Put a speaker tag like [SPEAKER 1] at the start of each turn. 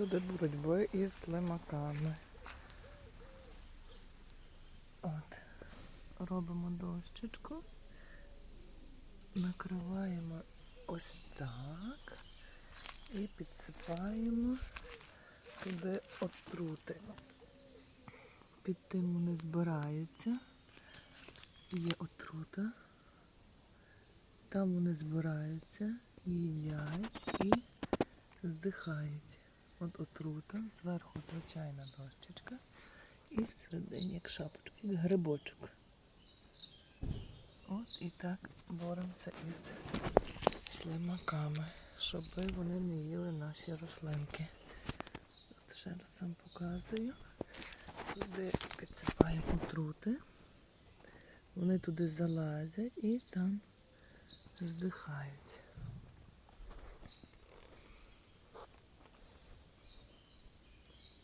[SPEAKER 1] методи боротьби із слимаками. От. Робимо дощечку, накриваємо ось так і підсипаємо туди отрути. Під тим вони збираються. Є отрута. Там вони збираються, їдять і здихають. От отрута, зверху звичайна дощечка і всередині як шапочка, як грибочок. От і так боремося із слимаками, щоб вони не їли наші рослинки. От ще раз вам показую. Туди підсипаємо отрути. Вони туди залазять і там здихають.